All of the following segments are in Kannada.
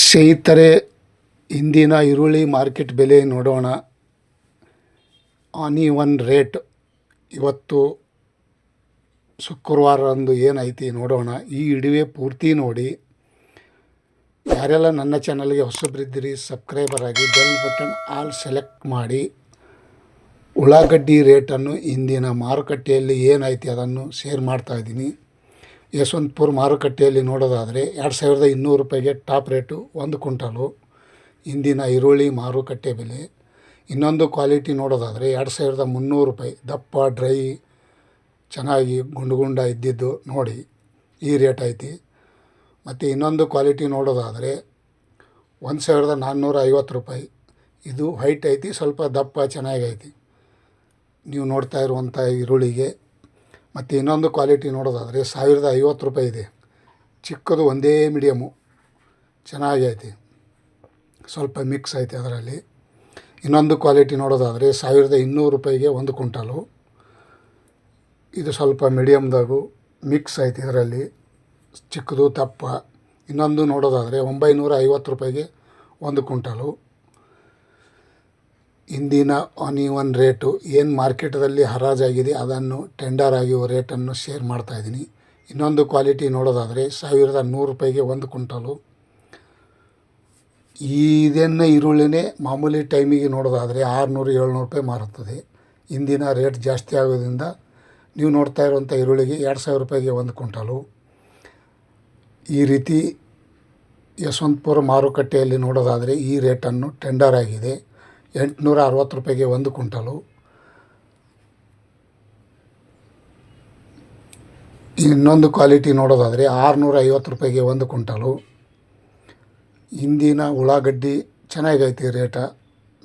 ಸ್ನೇಹಿತರೆ, ಇಂದಿನ ಈರುಳ್ಳಿ ಮಾರ್ಕೆಟ್ ಬೆಲೆ ನೋಡೋಣ. ಆನಿ ಒನ್ ರೇಟ್ ಇವತ್ತು ಶುಕ್ರವಾರದಂದು ಏನೈತಿ ನೋಡೋಣ. ಈ ಇಡುವೆ ಪೂರ್ತಿ ನೋಡಿ. ಯಾರೆಲ್ಲ ನನ್ನ ಚಾನಲ್ಗೆ ಹೊಸಬ್ರಿದ್ದಿರಿ, ಸಬ್ಸ್ಕ್ರೈಬರ್ ಆಗಿ ಬೆಲ್ ಬಟನ್ ಆಲ್ ಸೆಲೆಕ್ಟ್ ಮಾಡಿ. ಉಳ್ಳಾಗಡ್ಡಿ ರೇಟನ್ನು ಇಂದಿನ ಮಾರುಕಟ್ಟೆಯಲ್ಲಿ ಏನೈತಿ ಅದನ್ನು ಶೇರ್ ಮಾಡ್ತಾ ಇದ್ದೀನಿ. ಯಶವಂತಪುರ ಮಾರುಕಟ್ಟೆಯಲ್ಲಿ ನೋಡೋದಾದರೆ ಎರಡು ಸಾವಿರದ ಇನ್ನೂರು ರೂಪಾಯಿಗೆ ಟಾಪ್ ರೇಟು ಒಂದು ಕುಂಟಲು ಇಂದಿನ ಈರುಳ್ಳಿ ಮಾರುಕಟ್ಟೆ ಬೆಲೆ. ಇನ್ನೊಂದು ಕ್ವಾಲಿಟಿ ನೋಡೋದಾದರೆ ಎರಡು ಸಾವಿರದ ಮುನ್ನೂರು ರೂಪಾಯಿ. ದಪ್ಪ, ಡ್ರೈ, ಚೆನ್ನಾಗಿ ಗುಂಡು ಗುಂಡ ಇದ್ದಿದ್ದು ನೋಡಿ, ಈ ರೇಟ್ ಐತಿ. ಮತ್ತು ಇನ್ನೊಂದು ಕ್ವಾಲಿಟಿ ನೋಡೋದಾದರೆ ಒಂದು ಸಾವಿರದ ನಾನ್ನೂರ ಐವತ್ತು ರೂಪಾಯಿ. ಇದು ವೈಟ್ ಐತಿ, ಸ್ವಲ್ಪ ದಪ್ಪ, ಚೆನ್ನಾಗೈತಿ. ನೀವು ನೋಡ್ತಾ ಇರುವಂಥ ಈರುಳ್ಳಿಗೆ ಮತ್ತು ಇನ್ನೊಂದು ಕ್ವಾಲಿಟಿ ನೋಡೋದಾದರೆ ಸಾವಿರದ ಐವತ್ತು ರೂಪಾಯಿ ಇದೆ. ಚಿಕ್ಕದು ಒಂದೇ ಮೀಡಿಯಮು ಚೆನ್ನಾಗೈತಿ ಸ್ವಲ್ಪ ಮಿಕ್ಸ್ ಐತೆ ಅದರಲ್ಲಿ. ಇನ್ನೊಂದು ಕ್ವಾಲಿಟಿ ನೋಡೋದಾದರೆ ಸಾವಿರದ ಇನ್ನೂರು ರೂಪಾಯಿಗೆ ಒಂದು ಕುಂಟಲು ಇದು ಸ್ವಲ್ಪ ಮೀಡಿಯಮ್ದಾಗು ಮಿಕ್ಸ್ ಐತೆ ಇದರಲ್ಲಿ. ಚಿಕ್ಕದು ತಪ್ಪ. ಇನ್ನೊಂದು ನೋಡೋದಾದರೆ ಒಂಬೈನೂರ ಐವತ್ತು ರೂಪಾಯಿಗೆ ಒಂದು ಕ್ವಿಂಟಲು. ಇಂದಿನ ಆನಿವನ್ ರೇಟು ಏನು ಮಾರ್ಕೆಟದಲ್ಲಿ ಹರಾಜಾಗಿದೆ ಅದನ್ನು ಟೆಂಡರ್ ಆಗಿರುವ ರೇಟನ್ನು ಶೇರ್ ಮಾಡ್ತಾ ಇದ್ದೀನಿ. ಇನ್ನೊಂದು ಕ್ವಾಲಿಟಿ ನೋಡೋದಾದರೆ ಸಾವಿರದ ನೂರು ರೂಪಾಯಿಗೆ ಒಂದು ಕುಂಟಲು ಇದನ್ನು ಈರುಳ್ಳಿನೇ ಮಾಮೂಲಿ ಟೈಮಿಗೆ ನೋಡೋದಾದರೆ ಆರುನೂರು, ಏಳ್ನೂರು ರೂಪಾಯಿ ಮಾರುತ್ತದೆ. ಇಂದಿನ ರೇಟ್ ಜಾಸ್ತಿ ಆಗೋದ್ರಿಂದ ನೀವು ನೋಡ್ತಾ ಇರುವಂಥ ಈರುಳ್ಳಿಗೆ ಎರಡು ಸಾವಿರ ರೂಪಾಯಿಗೆ ಒಂದು ಕುಂಟಲು ಈ ರೀತಿ ಯಶವಂತಪುರ ಮಾರುಕಟ್ಟೆಯಲ್ಲಿ ನೋಡೋದಾದರೆ ಈ ರೇಟನ್ನು ಟೆಂಡರ್ ಆಗಿದೆ. ಎಂಟುನೂರ ಅರವತ್ತು ರೂಪಾಯಿಗೆ ಒಂದು ಕುಂಟಲು ಇನ್ನೊಂದು ಕ್ವಾಲಿಟಿ ನೋಡೋದಾದರೆ ಆರುನೂರ ಐವತ್ತು ರೂಪಾಯಿಗೆ ಒಂದು ಕುಂಟಲು ಹಿಂದಿನ ಉಳ್ಳಾಗಡ್ಡಿ ಚೆನ್ನಾಗೈತಿ ರೇಟ.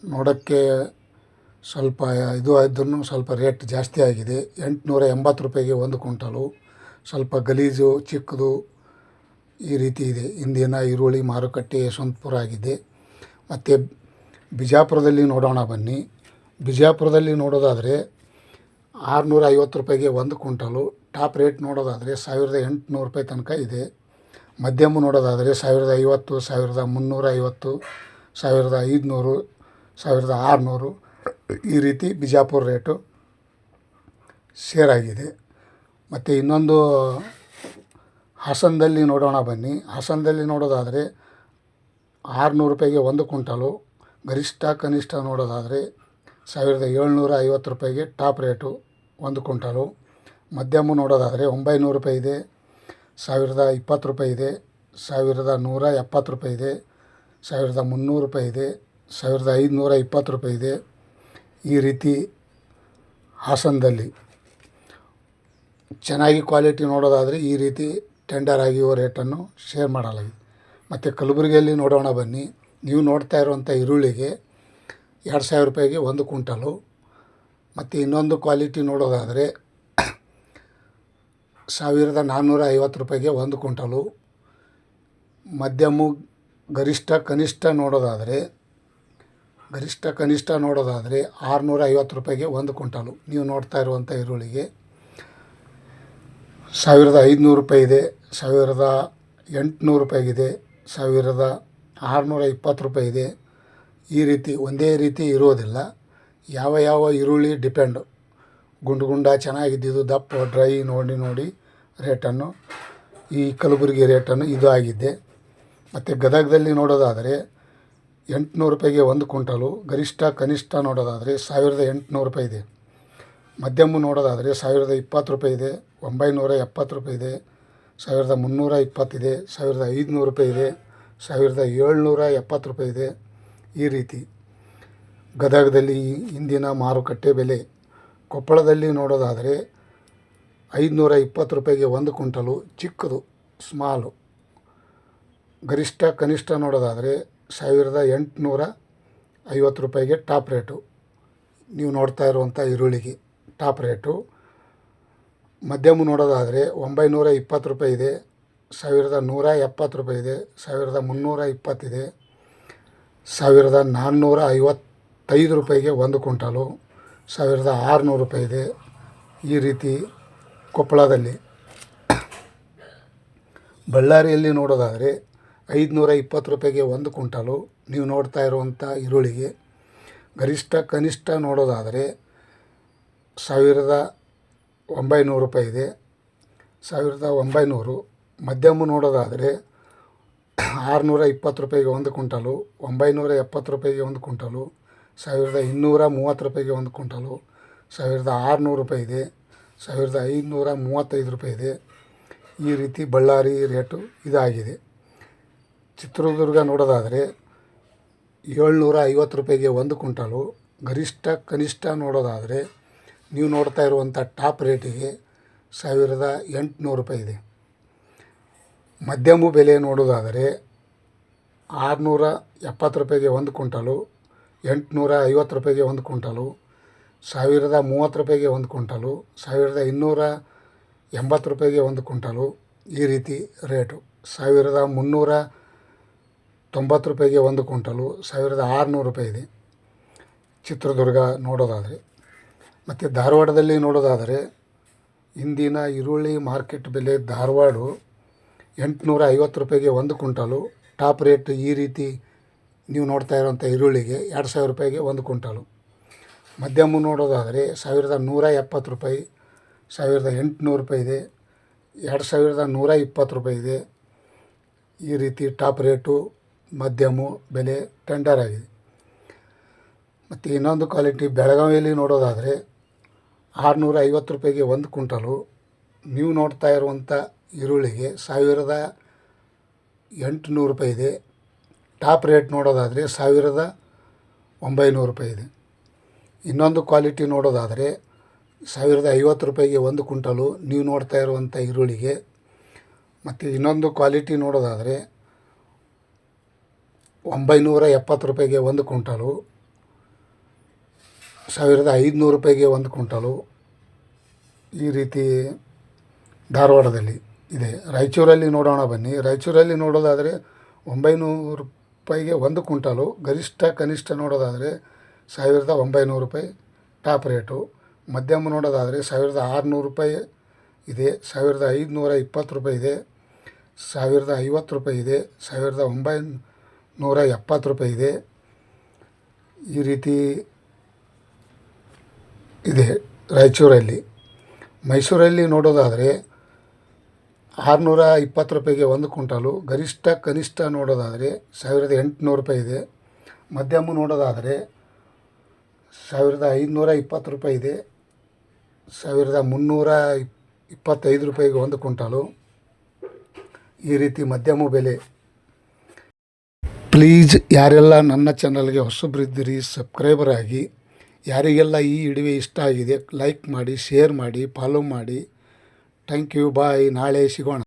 ನೋಡೋಕ್ಕೆ ಸ್ವಲ್ಪ ಇದು ಆದ್ರೂ ಸ್ವಲ್ಪ ರೇಟ್ ಜಾಸ್ತಿ ಆಗಿದೆ. ಎಂಟುನೂರ ಎಂಬತ್ತು ರೂಪಾಯಿಗೆ ಒಂದು ಕುಂಟಲು ಸ್ವಲ್ಪ ಗಲೀಜು, ಚಿಕ್ಕದು ಈ ರೀತಿ ಇದೆ. ಇಂದಿನ ಈರುಳ್ಳಿ ಮಾರುಕಟ್ಟೆ ಯಶವಂತಪುರ ಆಗಿದೆ. ಮತ್ತು ಬಿಜಾಪುರದಲ್ಲಿ ನೋಡೋಣ ಬನ್ನಿ. ಬಿಜಾಪುರದಲ್ಲಿ ನೋಡೋದಾದರೆ ಆರುನೂರ ಐವತ್ತು ರೂಪಾಯಿಗೆ ಒಂದು ಕ್ವಿಂಟಲು, ಟಾಪ್ ರೇಟ್ ನೋಡೋದಾದರೆ ಸಾವಿರದ ಎಂಟುನೂರು ರೂಪಾಯಿ ತನಕ ಇದೆ. ಮಧ್ಯಮ ನೋಡೋದಾದರೆ ಸಾವಿರದ ಐವತ್ತು, ಸಾವಿರದ ಮುನ್ನೂರ ಐವತ್ತು ಸಾವಿರದ ಐದುನೂರು, ಸಾವಿರದ ಆರುನೂರು ಈ ರೀತಿ ಬಿಜಾಪುರ ರೇಟು ಶೇರ್ ಆಗಿದೆ ಮತ್ತು ಇನ್ನೊಂದು ಹಾಸನದಲ್ಲಿ ನೋಡೋಣ ಬನ್ನಿ. ಹಾಸನದಲ್ಲಿ ನೋಡೋದಾದರೆ ಆರುನೂರು ರೂಪಾಯಿಗೆ ಒಂದು ಕ್ವಿಂಟಲು ಗರಿಷ್ಠ ಕನಿಷ್ಠ ನೋಡೋದಾದರೆ ಸಾವಿರದ ಏಳ್ನೂರ ಐವತ್ತು ರೂಪಾಯಿಗೆ ಟಾಪ್ ರೇಟು ಒಂದು ಕ್ವಿಂಟಲು. ಮಧ್ಯಮ ನೋಡೋದಾದರೆ ಒಂಬೈನೂರು ರೂಪಾಯಿ ಇದೆ. ಸಾವಿರದ ಇಪ್ಪತ್ತು ರೂಪಾಯಿ ಇದೆ. ಸಾವಿರದ ನೂರ ಎಪ್ಪತ್ತು ರೂಪಾಯಿ ಇದೆ. ಸಾವಿರದ ಮುನ್ನೂರು ರೂಪಾಯಿ ಇದೆ. ಸಾವಿರದ ಐದುನೂರ ಇಪ್ಪತ್ತು ರೂಪಾಯಿ ಇದೆ. ಈ ರೀತಿ ಹಾಸನದಲ್ಲಿ ಚೆನ್ನಾಗಿ ಕ್ವಾಲಿಟಿ ನೋಡೋದಾದರೆ ಈ ರೀತಿ ಟೆಂಡರ್ ಆಗಿರೋ ರೇಟನ್ನು ಶೇರ್ ಮಾಡಲಾಗಿದೆ. ಮತ್ತು ಕಲಬುರಗಿಯಲ್ಲಿ ನೋಡೋಣ ಬನ್ನಿ. ನೀವು ನೋಡ್ತಾ ಇರುವಂಥ ಈರುಳ್ಳಿಗೆ ಎರಡು ಸಾವಿರ ರೂಪಾಯಿಗೆ ಒಂದು ಕ್ವಿಂಟಲು ಮತ್ತು ಇನ್ನೊಂದು ಕ್ವಾಲಿಟಿ ನೋಡೋದಾದರೆ ಸಾವಿರದ ನಾನ್ನೂರ ಐವತ್ತು ರೂಪಾಯಿಗೆ ಒಂದು ಕುಂಟಲು ಮಧ್ಯಮ ಗರಿಷ್ಠ ಕನಿಷ್ಠ ನೋಡೋದಾದರೆ, ಗರಿಷ್ಠ ಕನಿಷ್ಠ ನೋಡೋದಾದರೆ ಆರುನೂರ ಐವತ್ತು ರೂಪಾಯಿಗೆ ಒಂದು ಕ್ವಿಂಟಲು. ನೀವು ನೋಡ್ತಾ ಇರುವಂಥ ಈರುಳ್ಳಿಗೆ ಸಾವಿರದ ಐದುನೂರು ರೂಪಾಯಿ ಇದೆ, ಸಾವಿರದ ಎಂಟುನೂರು ರೂಪಾಯಿಗಿದೆ, ಸಾವಿರದ ಆರುನೂರ ಇಪ್ಪತ್ತು ರೂಪಾಯಿ ಇದೆ. ಈ ರೀತಿ ಒಂದೇ ರೀತಿ ಇರೋದಿಲ್ಲ. ಯಾವ ಯಾವ ಈರುಳ್ಳಿ ಡಿಪೆಂಡು. ಗುಂಡು ಗುಂಡ ಚೆನ್ನಾಗಿದ್ದಿದ್ದು ದಪ್ಪ, ಡ್ರೈ ನೋಡಿ ನೋಡಿ ರೇಟನ್ನು, ಈ ಕಲಬುರಗಿ ರೇಟನ್ನು ಇದು ಆಗಿದೆ. ಮತ್ತು ಗದಗದಲ್ಲಿ ನೋಡೋದಾದರೆ ಎಂಟುನೂರು ರೂಪಾಯಿಗೆ ಒಂದು ಕ್ವಿಂಟಲು, ಗರಿಷ್ಠ ಕನಿಷ್ಠ ನೋಡೋದಾದರೆ ಸಾವಿರದ ಎಂಟುನೂರು ರೂಪಾಯಿ ಇದೆ. ಮಧ್ಯಮ ನೋಡೋದಾದರೆ ಸಾವಿರದ ಇಪ್ಪತ್ತು ರೂಪಾಯಿ ಇದೆ, ಒಂಬೈನೂರ ಎಪ್ಪತ್ತು ರೂಪಾಯಿ ಇದೆ, ಸಾವಿರದ ಮುನ್ನೂರ ಇಪ್ಪತ್ತಿದೆ ಸಾವಿರದ ಐದುನೂರು ರೂಪಾಯಿ ಇದೆ. ಸಾವಿರದ ಏಳ್ನೂರ ಎಪ್ಪತ್ತು ರೂಪಾಯಿ ಇದೆ. ಈ ರೀತಿ ಗದಗದಲ್ಲಿ ಇಂದಿನ ಮಾರುಕಟ್ಟೆ ಬೆಲೆ ಕೊಪ್ಪಳದಲ್ಲಿ ನೋಡೋದಾದರೆ ಐದುನೂರ ಇಪ್ಪತ್ತು ರೂಪಾಯಿಗೆ ಒಂದು ಕುಂಟಲು ಚಿಕ್ಕದು, ಸ್ಮಾಲು. ಗರಿಷ್ಠ, ಕನಿಷ್ಠ ನೋಡೋದಾದರೆ ಸಾವಿರದ ಎಂಟುನೂರ ಐವತ್ತು ರೂಪಾಯಿಗೆ ಟಾಪ್ ರೇಟು. ನೀವು ನೋಡ್ತಾ ಇರುವಂಥ ಈರುಳ್ಳಿಗೆ ಟಾಪ್ ರೇಟು. ಮಧ್ಯಮ ನೋಡೋದಾದರೆ ಒಂಬೈನೂರ ಇಪ್ಪತ್ತು ರೂಪಾಯಿ ಇದೆ. ಸಾವಿರದ ನೂರ ಎಪ್ಪತ್ತು ರೂಪಾಯಿ ಇದೆ, ಸಾವಿರದ ಮುನ್ನೂರ ಇಪ್ಪತ್ತಿದೆ ಸಾವಿರದ ನಾನ್ನೂರ ಐವತ್ತೈದು ರೂಪಾಯಿಗೆ ಒಂದು ಕ್ವಿಂಟಲು, ಸಾವಿರದ ಆರುನೂರು ರೂಪಾಯಿ ಇದೆ ಈ ರೀತಿ ಕೊಪ್ಪಳದಲ್ಲಿ. ಬಳ್ಳಾರಿಯಲ್ಲಿ ನೋಡೋದಾದರೆ ಐದುನೂರ ಇಪ್ಪತ್ತು ರೂಪಾಯಿಗೆ ಒಂದು ಕ್ವಿಂಟಲು, ನೀವು ನೋಡ್ತಾ ಇರುವಂಥ ಈರುಳ್ಳಿಗೆ. ಗರಿಷ್ಠ ಕನಿಷ್ಠ ನೋಡೋದಾದರೆ ಸಾವಿರದ ಒಂಬೈನೂರು ರೂಪಾಯಿ ಇದೆ, ಸಾವಿರದ ಒಂಬೈನೂರು ಮಧ್ಯಮ ನೋಡೋದಾದರೆ ಆರುನೂರ ಇಪ್ಪತ್ತು ರೂಪಾಯಿಗೆ ಒಂದು ಕುಂಟಲು ಒಂಬೈನೂರ ಎಪ್ಪತ್ತು ರೂಪಾಯಿಗೆ ಒಂದು ಕುಂಟಲು ಸಾವಿರದ ಇನ್ನೂರ ಮೂವತ್ತು ರೂಪಾಯಿಗೆ ಒಂದು ಕುಂಟಲು ಸಾವಿರದ ಆರುನೂರು ರೂಪಾಯಿ ಇದೆ, ಸಾವಿರದ ಐನೂರ ಮೂವತ್ತೈದು ರೂಪಾಯಿ ಇದೆ. ಈ ರೀತಿ ಬಳ್ಳಾರಿ ರೇಟು ಇದಾಗಿದೆ. ಚಿತ್ರದುರ್ಗ ನೋಡೋದಾದರೆ ಏಳ್ನೂರ ಐವತ್ತು ರೂಪಾಯಿಗೆ ಒಂದು ಕುಂಟಲು ಗರಿಷ್ಠ ಕನಿಷ್ಠ ನೋಡೋದಾದರೆ ನೀವು ನೋಡ್ತಾ ಇರುವಂಥ ಟಾಪ್ ರೇಟಿಗೆ ಸಾವಿರದ ಎಂಟುನೂರು ರೂಪಾಯಿ ಇದೆ. ಮಧ್ಯಮ ಬೆಲೆ ನೋಡೋದಾದರೆ ಆರುನೂರ ಎಪ್ಪತ್ತು ರೂಪಾಯಿಗೆ ಒಂದು ಕುಂಟಲು ಎಂಟುನೂರ ಐವತ್ತು ರೂಪಾಯಿಗೆ ಒಂದು ಕುಂಟಲು ಸಾವಿರದ ಮೂವತ್ತು ರೂಪಾಯಿಗೆ ಒಂದು ಕುಂಟಲು ಸಾವಿರದ ಇನ್ನೂರ ಎಂಬತ್ತು ರೂಪಾಯಿಗೆ ಒಂದು ಕುಂಟಲು ಈ ರೀತಿ ರೇಟು. ಸಾವಿರದ ಮುನ್ನೂರ ತೊಂಬತ್ತು ರೂಪಾಯಿಗೆ ಒಂದು ಕುಂಟಲು ಸಾವಿರದ ಆರುನೂರು ರೂಪಾಯಿ ಇದೆ ಚಿತ್ರದುರ್ಗ ನೋಡೋದಾದರೆ. ಮತ್ತು ಧಾರವಾಡದಲ್ಲಿ ನೋಡೋದಾದರೆ, ಇಂದಿನ ಈರುಳ್ಳಿ ಮಾರ್ಕೆಟ್ ಬೆಲೆ ಧಾರವಾಡ ಎಂಟುನೂರ ಐವತ್ತು ರೂಪಾಯಿಗೆ ಒಂದು ಕುಂಟಾಲು ಟಾಪ್ ರೇಟ್ ಈ ರೀತಿ ನೀವು ನೋಡ್ತಾ ಇರೋಂಥ ಈರುಳ್ಳಿಗೆ ಎರಡು ಸಾವಿರ ರೂಪಾಯಿಗೆ ಒಂದು ಕುಂಟಾಲು ಮಧ್ಯಮ ನೋಡೋದಾದರೆ ಸಾವಿರದ ನೂರ ಎಪ್ಪತ್ತು ರೂಪಾಯಿ, ಸಾವಿರದ ಎಂಟುನೂರು ರೂಪಾಯಿ ಇದೆ. ಎರಡು ಸಾವಿರದ ನೂರ ಇಪ್ಪತ್ತು ರೂಪಾಯಿ ಇದೆ. ಈ ರೀತಿ ಟಾಪ್ ರೇಟು, ಮಧ್ಯಮ ಬೆಲೆ ಟೆಂಡರ್ ಆಗಿದೆ. ಮತ್ತು ಇನ್ನೊಂದು ಕ್ವಾಲಿಟಿ ಬೆಳಗಾವಿಯಲ್ಲಿ ನೋಡೋದಾದರೆ ಆರುನೂರ ಐವತ್ತು ರೂಪಾಯಿಗೆ ಒಂದು ಕುಂಟಲು ನೀವು ನೋಡ್ತಾ ಇರುವಂಥ ಈರುಳ್ಳಿಗೆ ಸಾವಿರದ ಎಂಟುನೂರು ರೂಪಾಯಿ ಇದೆ. ಟಾಪ್ ರೇಟ್ ನೋಡೋದಾದರೆ ಸಾವಿರದ ಒಂಬೈನೂರು ರೂಪಾಯಿ ಇದೆ. ಇನ್ನೊಂದು ಕ್ವಾಲಿಟಿ ನೋಡೋದಾದರೆ ಸಾವಿರದ ಐವತ್ತು ರೂಪಾಯಿಗೆ ಒಂದು ಕುಂಟಲು ನೀವು ನೋಡ್ತಾ ಇರುವಂಥ ಈರುಳ್ಳಿಗೆ. ಮತ್ತು ಇನ್ನೊಂದು ಕ್ವಾಲಿಟಿ ನೋಡೋದಾದರೆ ಒಂಬೈನೂರ ಎಪ್ಪತ್ತು ರೂಪಾಯಿಗೆ ಒಂದು ಕುಂಟಲು ಸಾವಿರದ ಐದುನೂರು ರೂಪಾಯಿಗೆ ಒಂದು ಕುಂಟಲು ಈ ರೀತಿ ಧಾರವಾಡದಲ್ಲಿ. ಇದೆ. ರಾಯಚೂರಲ್ಲಿ ನೋಡೋಣ ಬನ್ನಿ. ರಾಯಚೂರಲ್ಲಿ ನೋಡೋದಾದರೆ ಒಂಬೈನೂರು ರೂಪಾಯಿಗೆ ಒಂದು ಕುಂಟಲು ಗರಿಷ್ಠ ಕನಿಷ್ಠ ನೋಡೋದಾದರೆ ಸಾವಿರದ ಒಂಬೈನೂರು ರೂಪಾಯಿ ಟಾಪ್ ರೇಟು. ಮಧ್ಯಮ ನೋಡೋದಾದರೆ ಸಾವಿರದ ಆರುನೂರು ರೂಪಾಯಿ ಇದೆ, ಸಾವಿರದ ಐದುನೂರ ಇಪ್ಪತ್ತು ರೂಪಾಯಿ ಇದೆ, ಸಾವಿರದ ಐವತ್ತು ರೂಪಾಯಿ ಇದೆ, ಸಾವಿರದ ಒಂಬೈನೂರ ಎಪ್ಪತ್ತು ರೂಪಾಯಿ ಇದೆ. ಈ ರೀತಿ ಇದೆ ರಾಯಚೂರಲ್ಲಿ. ಮೈಸೂರಲ್ಲಿ ನೋಡೋದಾದರೆ ಆರುನೂರ ಇಪ್ಪತ್ತು ರೂಪಾಯಿಗೆ ಒಂದು ಕುಂಟಾಲು ಗರಿಷ್ಠ ಕನಿಷ್ಠ ನೋಡೋದಾದರೆ ಸಾವಿರದ ಎಂಟುನೂರು ರೂಪಾಯಿ ಇದೆ. ಮಧ್ಯಮ ನೋಡೋದಾದರೆ ಸಾವಿರದ ಐದುನೂರ ಇಪ್ಪತ್ತು ರೂಪಾಯಿ ಇದೆ. ಸಾವಿರದ ಮುನ್ನೂರ ಇಪ್ ಇಪ್ಪತ್ತೈದು ರೂಪಾಯಿಗೆ ಒಂದು ಕುಂಟಲು ಈ ರೀತಿ ಮಧ್ಯಮ ಬೆಲೆ. ಪ್ಲೀಸ್ ಯಾರೆಲ್ಲ ನನ್ನ ಚಾನಲ್ಗೆ ಹೊಸಬ್ರಿದ್ದೀರಿ, ಸಬ್ಸ್ಕ್ರೈಬರ್ ಆಗಿ, ಯಾರಿಗೆಲ್ಲ ಈ ವಿಡಿಯೋ ಇಷ್ಟ ಆಗಿದೆ, ಲೈಕ್ ಮಾಡಿ, ಶೇರ್ ಮಾಡಿ, ಫಾಲೋ ಮಾಡಿ. ಥ್ಯಾಂಕ್ ಯು ಬಾಯ್ ನಾಳೆ ಸಿಗೋಣ.